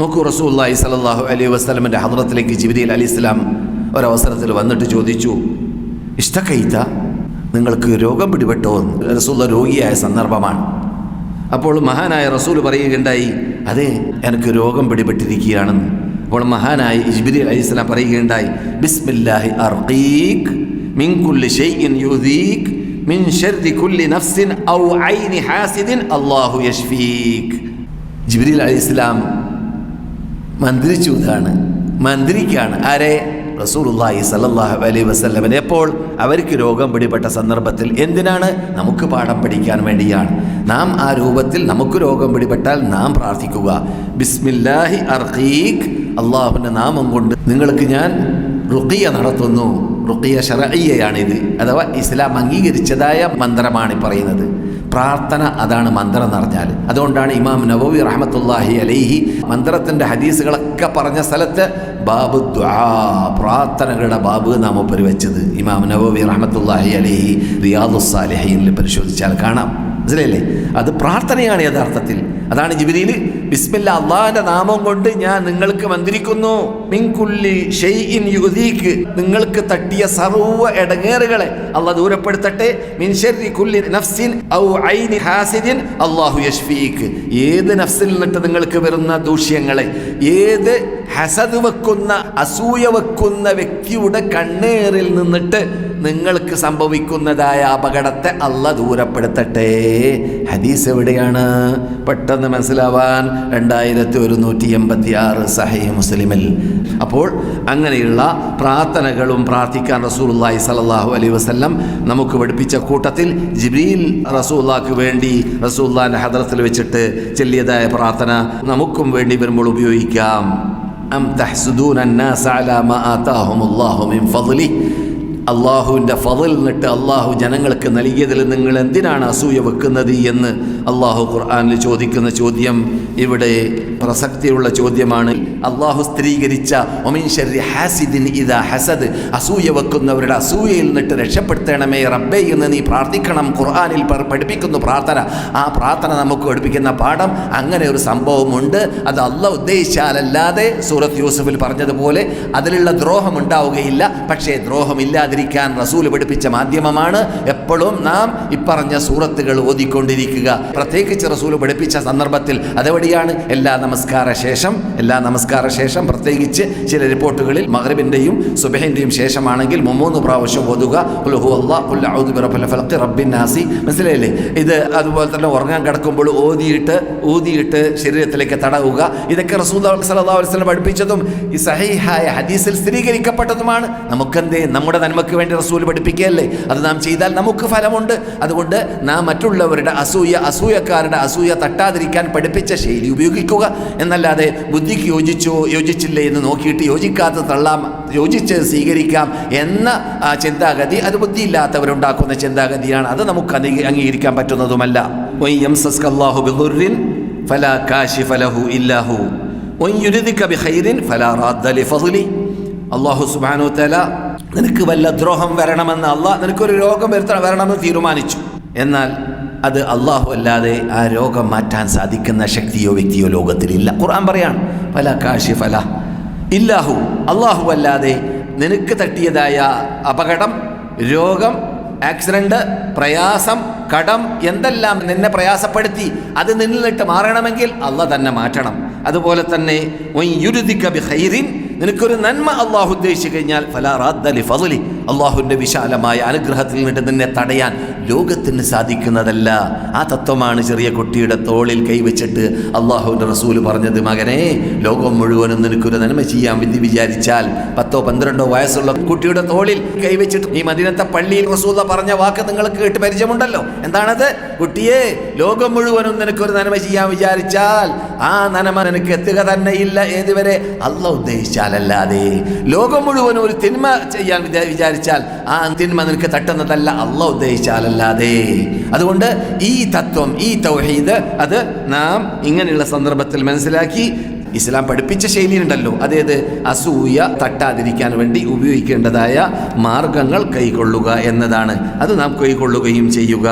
നോക്കൂ റസൂല്ലായി സലാഹു അലൈഹി വസ്ലമിന്റെ ഹദ്രത്തിലേക്ക് ജിബിരിൽ അലി ഇസ്ലാം ഒരവസരത്തിൽ വന്നിട്ട് ചോദിച്ചു ഇഷ്ടക്കൈത്ത? നിങ്ങൾക്ക് രോഗം പിടിപെട്ടോ? റസൂല്ല രോഗിയായ സന്ദർഭമാണ്. അപ്പോൾ മഹാനായ റസൂൽ പറയുകയുണ്ടായി അതെ എനിക്ക് രോഗം പിടിപെട്ടിരിക്കുകയാണെന്ന്. അപ്പോൾ മഹാനായ ജിബിരി അലി ഇസ്ലാം പറയുകയുണ്ടായി ബിസ്മില്ലാഹി അർഖീഖ് മിൻ ഷൈഇൻ മിൻ നഫ്സിൻ ഔ ഐനി ഹാസിദിൻ അല്ലാഹു ജിബ്രീൽ അലി സ്വലാം മന്ത്രിച്ചു ഇതാണ് മന്ത്രിക്കാണ്. ആരെ? റസൂലുള്ളാഹി സല്ലല്ലാഹു അലൈ വസല്ലമനെ. എപ്പോൾ അവർക്ക് രോഗം പിടിപെട്ട സന്ദർഭത്തിൽ എന്തിനാണ്? നമുക്ക് പാഠം പഠിക്കാൻ വേണ്ടിയാണ്. നാം ആ രൂപത്തിൽ നമുക്ക് രോഗം പിടിപെട്ടാൽ നാം പ്രാർത്ഥിക്കുക. ബിസ്മില്ലാഹി അർഖീഖ്. അള്ളാഹുവിന്റെ നാമം കൊണ്ട് നിങ്ങൾക്ക് ഞാൻ റുഖിയ നടത്തുന്നു. റുഖിയ ഷറയ്യയാണിത് അഥവാ ഇസ്ലാം അംഗീകരിച്ചതായ മന്ത്രമാണ് പറയുന്നത്. പ്രാർത്ഥന അതാണ് മന്ത്രം എന്ന് പറഞ്ഞാൽ അതുകൊണ്ടാണ് ഇമാം നബോവി റഹമത്തുല്ലാഹി അലൈഹി മന്ത്രത്തിന്റെ ഹദീസുകളൊക്കെ പറഞ്ഞ സ്ഥലത്ത് ബാബു പ്രാർത്ഥനകളുടെ ബാബ് നാം വെച്ചത്. ഇമാം നബോവി റഹമത്തുല്ലാഹി അലൈഹി റിയാദുസാലിഹയിൽ പരിശോധിച്ചാൽ കാണാം. മനസ്സിലല്ലേ അത് പ്രാർത്ഥനയാണ് യഥാർത്ഥത്തിൽ. അതാണ് ജിബിരിയിൽ ബിസ്മില്ല അള്ളാഹിന്റെ നാമം കൊണ്ട് ഞാൻ നിങ്ങൾക്ക് മന്ത്രിക്കുന്നു മിൻകുല്ലി ഷെയ്ഇൻ യുദീക്ക് നിങ്ങൾക്ക് തട്ടിയ സർവ ഇടങ്ങേറുകളെ അള്ളാഹ് ദൂരപ്പെടുത്തട്ടെ. മിൻ ശർരി കുല്ലി നഫ്സിൻ ഔ ഐനി ഹാസിദിൻ അള്ളാഹു യഷ്ഫീക്ക് ഏത് നഫ്സിൽ നിന്നിട്ട് നിങ്ങൾക്ക് വരുന്ന ദൂഷ്യങ്ങളെ? ഏത് ഹസദ് വെക്കുന്ന അസൂയ വെക്കുന്ന വ്യക്തിയുടെ കണ്ണേറിൽ നിന്നിട്ട് നിങ്ങൾക്ക് സംഭവിക്കുന്നതായ അപകടത്തെ അല്ല ദൂരപ്പെടുത്തട്ടെ. ഹദീസ് എവിടെയാണ്? പെട്ടെന്ന് മനസ്സിലാവാൻ രണ്ടായിരത്തി ഒരുന്നൂറ്റി എൺപത്തി ആറ് സഹി മുസ്ലിമിൽ അപ്പോൾ അങ്ങനെയുള്ള പ്രാർത്ഥനകളും പ്രാർത്ഥിക്കാൻ റസൂലുള്ളാഹി സ്വല്ലല്ലാഹു അലൈഹി വസല്ലം നമുക്ക് പഠിപ്പിച്ച കൂട്ടത്തിൽ ജിബ്രീൽ റസൂല്ലാക്ക് വേണ്ടി റസൂല്ലാൻ്റെ ഹദ്രത്തിൽ വെച്ചിട്ട് ചെല്ലിയതായ പ്രാർത്ഥന നമുക്കും വേണ്ടി വരുമ്പോൾ ഉപയോഗിക്കാം അം തഹ്സുദൂന الناس على ما آتاهم الله من فضله അള്ളാഹുവിന്റെ ഫതിൽ നിന്നിട്ട് അള്ളാഹു ജനങ്ങൾക്ക് നൽകിയതിൽ നിങ്ങൾ എന്തിനാണ് അസൂയ വെക്കുന്നത് എന്ന് അള്ളാഹു ഖുർആാനിൽ ചോദിക്കുന്ന ചോദ്യം ഇവിടെ പ്രസക്തിയുള്ള ചോദ്യമാണ്. അള്ളാഹു സ്ത്രീകരിച്ച ഒമിൻ ശരി ഹാസിദിൻ ഇതാ ഹസദ്. അസൂയ വെക്കുന്നവരുടെ അസൂയയിൽ നിന്നിട്ട് രക്ഷപ്പെടുത്തണമേ റബ്ബേ എന്ന് നീ പ്രാർത്ഥിക്കണം. ഖുർആാനിൽ പഠിപ്പിക്കുന്നു പ്രാർത്ഥന. ആ പ്രാർത്ഥന നമുക്ക് പഠിപ്പിക്കുന്ന പാഠം അങ്ങനെ ഒരു സംഭവമുണ്ട്. അത് അല്ല ഉദ്ദേശിച്ചാലല്ലാതെ സൂറത്ത് യൂസഫിൽ പറഞ്ഞതുപോലെ അതിലുള്ള ദ്രോഹം ഉണ്ടാവുകയില്ല പക്ഷേ ദ്രോഹമില്ലാതിരിക്കാൻ റസൂൽ പഠിപ്പിച്ച മാധ്യമമാണ് എപ്പോഴും നാം ഇപ്പറഞ്ഞ സൂറത്തുകൾ ഓതിക്കൊണ്ടിരിക്കുക. പ്രത്യേകിച്ച് റസൂൽ പഠിപ്പിച്ച സന്ദർഭത്തിൽ അതെവിടെയാണ്? എല്ലാ നമസ്കാര ശേഷം എല്ലാ നമസ്കാര ശേഷം. പ്രത്യേകിച്ച് ചില റിപ്പോർട്ടുകളിൽ മഹ്റിബിന്റെയും സുബഹിന്റെയും ശേഷമാണെങ്കിൽ മുമ്മൂന്ന് പ്രാവശ്യം ഓതുക. ഖുൽ ഹു അഊദു ബിറബ്ബിൽ ഫലഖ്, റബ്ബിൻ നാസി. മനസ്സിലായില്ലേ? ഇത് അതുപോലെ തന്നെ ഉറങ്ങാൻ കിടക്കുമ്പോൾ ഓതിയിട്ട് ഊതിയിട്ട് ശരീരത്തിലേക്ക് തടവുക. ഇതൊക്കെ അലൈഹി വസല്ലം പഠിപ്പിച്ചതും ഈ സഹിഹായ ഹദീസിൽ സ്ഥിരീകരിക്കപ്പെട്ടതുമാണ്. നമുക്കെന്തേ? നമ്മുടെ നന്മയ്ക്ക് വേണ്ടി റസൂൽ പഠിപ്പിക്കുകയല്ലേ? അത് നാം ചെയ്താൽ നമുക്ക് ഫലമുണ്ട്. അതുകൊണ്ട് നാം മറ്റുള്ളവരുടെ അസൂയ അസൂയക്കാരുടെ അസൂയ തട്ടാതിരിക്കാൻ പഠിപ്പിച്ച ശൈലി ഉപയോഗിക്കുക. എന്നല്ലാതെ ബുദ്ധിക്ക് യോജിച്ചോ യോജിച്ചില്ലേ എന്ന് നോക്കിയിട്ട് യോജിക്കാത്ത തള്ളാം യോജിച്ച് സ്വീകരിക്കാം എന്ന ചിന്താഗതി അത് ബുദ്ധിയില്ലാത്തവരുണ്ടാക്കുന്ന ചിന്താഗതിയാണ്. അത് നമുക്ക് അംഗീ- അംഗീകരിക്കാൻ പറ്റുന്നതുമല്ല. അള്ളാഹു സുബ്ഹാനഹു വതആല നിനക്ക് വല്ല ദ്രോഹം വരണമെന്ന് അള്ളാഹ് നിനക്കൊരു രോഗം വരുത്തണം വരണമെന്ന് തീരുമാനിച്ചു. എന്നാൽ അത് അള്ളാഹു അല്ലാതെ ആ രോഗം മാറ്റാൻ സാധിക്കുന്ന ശക്തിയോ വ്യക്തിയോ ലോകത്തിലില്ല. ഖുർആൻ പറയാണ് ഫല കാഷി ഫല. ഇല്ലാഹു അള്ളാഹു അല്ലാതെ നിനക്ക് തട്ടിയതായ അപകടം രോഗം ആക്സിഡന്റ് പ്രയാസം കടം എന്തെല്ലാം നിന്നെ പ്രയാസപ്പെടുത്തി അത് നിന്നിട്ട് മാറണമെങ്കിൽ അള്ള തന്നെ മാറ്റണം. അതുപോലെ തന്നെ യുരുദിക ബിഖൈറിൻ നിനക്കൊരു നന്മ അള്ളാഹു ഉദ്ദേശിച്ചു കഴിഞ്ഞാൽ ഫലാറാദ്ദലി റാദ്ദ ലി ഫദ്ലി. അള്ളാഹുവിന്റെ വിശാലമായ അനുഗ്രഹത്തിൽ നിന്നിട്ട് നിന്നെ തടയാൻ ലോകത്തിന് സാധിക്കുന്നതല്ല. ആ തത്വമാണ് ചെറിയ കുട്ടിയുടെ തോളിൽ കൈവച്ചിട്ട് അള്ളാഹുവിന്റെ റസൂൽ പറഞ്ഞത്. മകനെ ലോകം മുഴുവനും നിനക്കൊരു നന്മ ചെയ്യാൻ വിധി വിചാരിച്ചാൽ പത്തോ പന്ത്രണ്ടോ വയസ്സുള്ള കുട്ടിയുടെ തോളിൽ കൈവച്ചിട്ട് ഈ മദിനത്തെ പള്ളിയിൽ റസൂല പറഞ്ഞ വാക്ക് നിങ്ങൾക്ക് കേട്ട് പരിചയമുണ്ടല്ലോ. എന്താണത്? കുട്ടിയെ ലോകം മുഴുവനും നിനക്കൊരു നന്മ ചെയ്യാൻ വിചാരിച്ചാൽ ആ നന്മ നിനക്ക് എത്തുക തന്നെയില്ല. ഏതുവരെ? അല്ല ഉദ്ദേശിച്ചാലല്ലാതെ ലോകം മുഴുവൻ ഒരു തിന്മ ചെയ്യാൻ വിചാ- വിചാരിച്ചാൽ ആ തിന്മ നിനക്ക് തട്ടുന്നതല്ല അല്ല ഉദ്ദേശിച്ചാലല്ലാതെ. അതുകൊണ്ട് ഈ തത്വം ഈ തൗഹീദ് അത് നാം ഇങ്ങനെയുള്ള സന്ദർഭത്തിൽ മനസ്സിലാക്കി ഇസ്ലാം പഠിപ്പിച്ച ശൈലിയുണ്ടല്ലോ അതേത് അസൂയ തട്ടാതിരിക്കാൻ വേണ്ടി ഉപയോഗിക്കേണ്ടതായ മാർഗങ്ങൾ കൈക്കൊള്ളുക എന്നതാണ്. അത് നാം കൈക്കൊള്ളുകയും ചെയ്യുക.